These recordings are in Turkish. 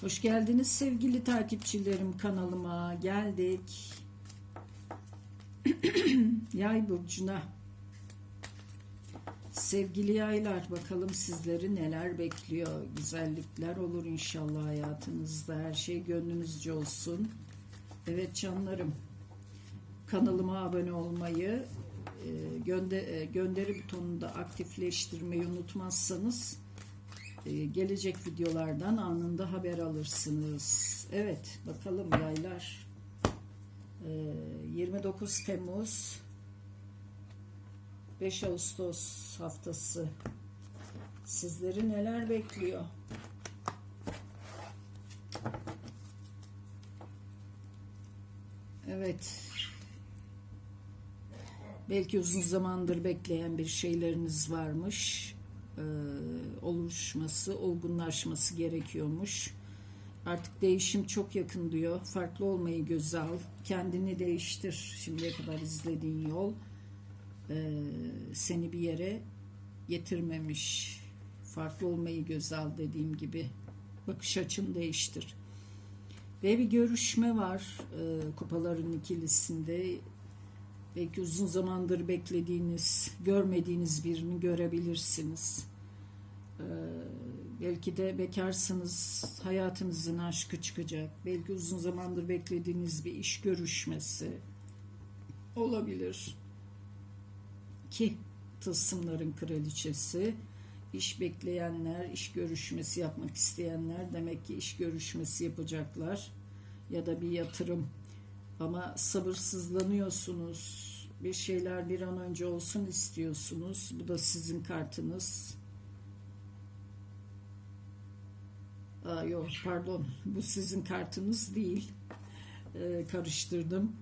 Hoş geldiniz sevgili takipçilerim kanalıma. Geldik. Yay burcuna. Sevgili yaylar bakalım sizleri neler bekliyor. Güzellikler olur inşallah hayatınızda. Her şey gönlünüzce olsun. Evet canlarım. Kanalıma abone olmayı, e, gönde, e, gönderi butonunu da aktifleştirmeyi unutmazsanız e, gelecek videolardan anında haber alırsınız. Evet bakalım yaylar. E, 29 Temmuz 5 Ağustos haftası sizleri neler bekliyor? Evet. Belki uzun zamandır bekleyen bir şeyleriniz varmış. Ee, oluşması, olgunlaşması gerekiyormuş. Artık değişim çok yakın diyor. Farklı olmayı göze al. Kendini değiştir. Şimdiye kadar izlediğin yol e, seni bir yere getirmemiş. Farklı olmayı göze al dediğim gibi. Bakış açını değiştir. Ve bir görüşme var e, kupaların ikilisinde. Belki uzun zamandır beklediğiniz, görmediğiniz birini görebilirsiniz. Ee, belki de bekarsınız, hayatınızın aşkı çıkacak. Belki uzun zamandır beklediğiniz bir iş görüşmesi olabilir. Ki tılsımların kraliçesi, iş bekleyenler, iş görüşmesi yapmak isteyenler demek ki iş görüşmesi yapacaklar ya da bir yatırım ama sabırsızlanıyorsunuz. Bir şeyler bir an önce olsun istiyorsunuz. Bu da sizin kartınız. Aa, yok pardon. Bu sizin kartınız değil. Ee, karıştırdım.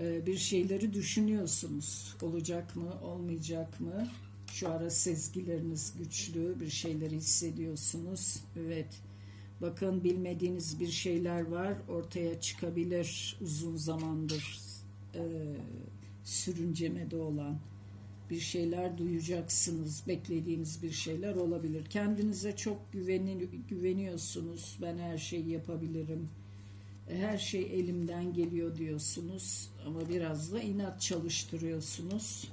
Ee, bir şeyleri düşünüyorsunuz. Olacak mı, olmayacak mı? Şu ara sezgileriniz güçlü. Bir şeyleri hissediyorsunuz. Evet. Bakın bilmediğiniz bir şeyler var ortaya çıkabilir uzun zamandır e, sürüncemede olan bir şeyler duyacaksınız beklediğiniz bir şeyler olabilir. Kendinize çok güveni, güveniyorsunuz ben her şeyi yapabilirim her şey elimden geliyor diyorsunuz ama biraz da inat çalıştırıyorsunuz.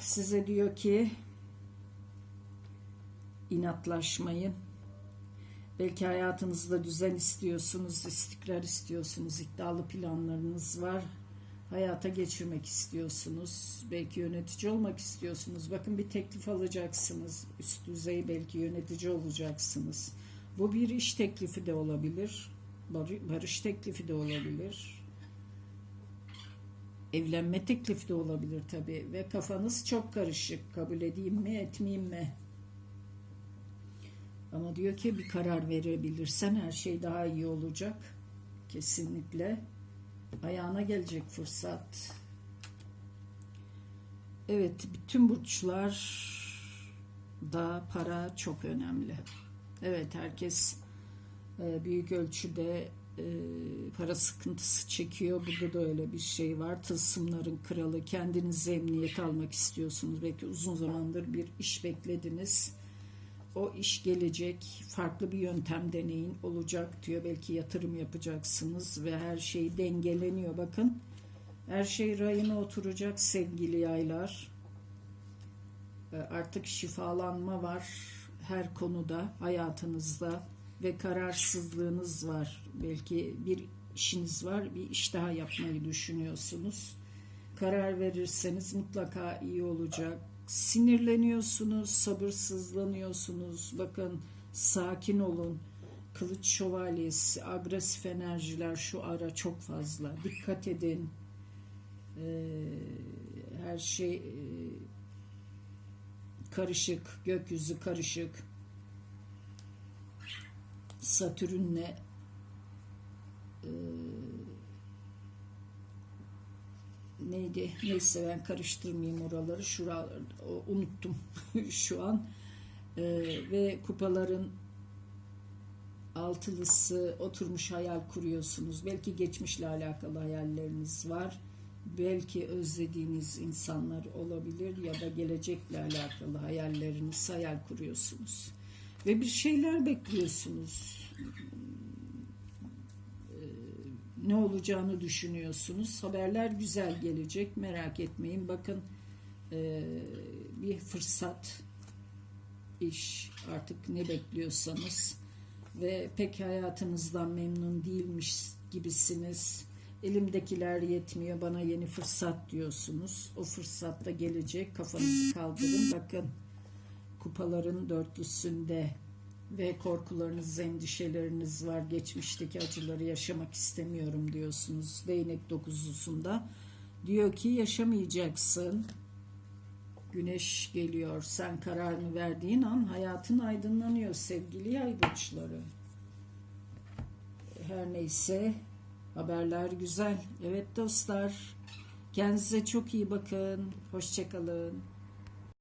Size diyor ki inatlaşmayın Belki hayatınızda düzen istiyorsunuz, istikrar istiyorsunuz, iddialı planlarınız var. Hayata geçirmek istiyorsunuz. Belki yönetici olmak istiyorsunuz. Bakın bir teklif alacaksınız. Üst düzey belki yönetici olacaksınız. Bu bir iş teklifi de olabilir. Barış teklifi de olabilir. Evlenme teklifi de olabilir tabii. Ve kafanız çok karışık. Kabul edeyim mi, etmeyeyim mi? Ama diyor ki bir karar verebilirsen her şey daha iyi olacak. Kesinlikle. Ayağına gelecek fırsat. Evet, bütün burçlar da para çok önemli. Evet, herkes e, büyük ölçüde e, para sıkıntısı çekiyor. Burada da öyle bir şey var. Tılsımların kralı. Kendinize emniyet almak istiyorsunuz. Belki uzun zamandır bir iş beklediniz o iş gelecek, farklı bir yöntem deneyin olacak diyor. Belki yatırım yapacaksınız ve her şey dengeleniyor. Bakın her şey rayına oturacak sevgili yaylar. Artık şifalanma var her konuda hayatınızda ve kararsızlığınız var. Belki bir işiniz var, bir iş daha yapmayı düşünüyorsunuz. Karar verirseniz mutlaka iyi olacak sinirleniyorsunuz, sabırsızlanıyorsunuz. Bakın sakin olun. Kılıç şövalyesi, agresif enerjiler şu ara çok fazla. Dikkat edin. Ee, her şey e, karışık, gökyüzü karışık. Satürn'le e, neydi? Neyse ben karıştırmayayım oraları. Şuraları unuttum şu an. Ee, ve kupaların altılısı oturmuş hayal kuruyorsunuz. Belki geçmişle alakalı hayalleriniz var. Belki özlediğiniz insanlar olabilir ya da gelecekle alakalı hayalleriniz hayal kuruyorsunuz. Ve bir şeyler bekliyorsunuz. Ne olacağını düşünüyorsunuz. Haberler güzel gelecek. Merak etmeyin. Bakın e, bir fırsat, iş artık ne bekliyorsanız ve pek hayatınızdan memnun değilmiş gibisiniz. Elimdekiler yetmiyor bana yeni fırsat diyorsunuz. O fırsat da gelecek. Kafanızı kaldırın. Bakın kupaların dörtlüsünde ve korkularınız, endişeleriniz var. Geçmişteki acıları yaşamak istemiyorum diyorsunuz. Değnek dokuzlusunda diyor ki yaşamayacaksın. Güneş geliyor. Sen kararını verdiğin an hayatın aydınlanıyor sevgili yay burçları. Her neyse haberler güzel. Evet dostlar. Kendinize çok iyi bakın. Hoşçakalın.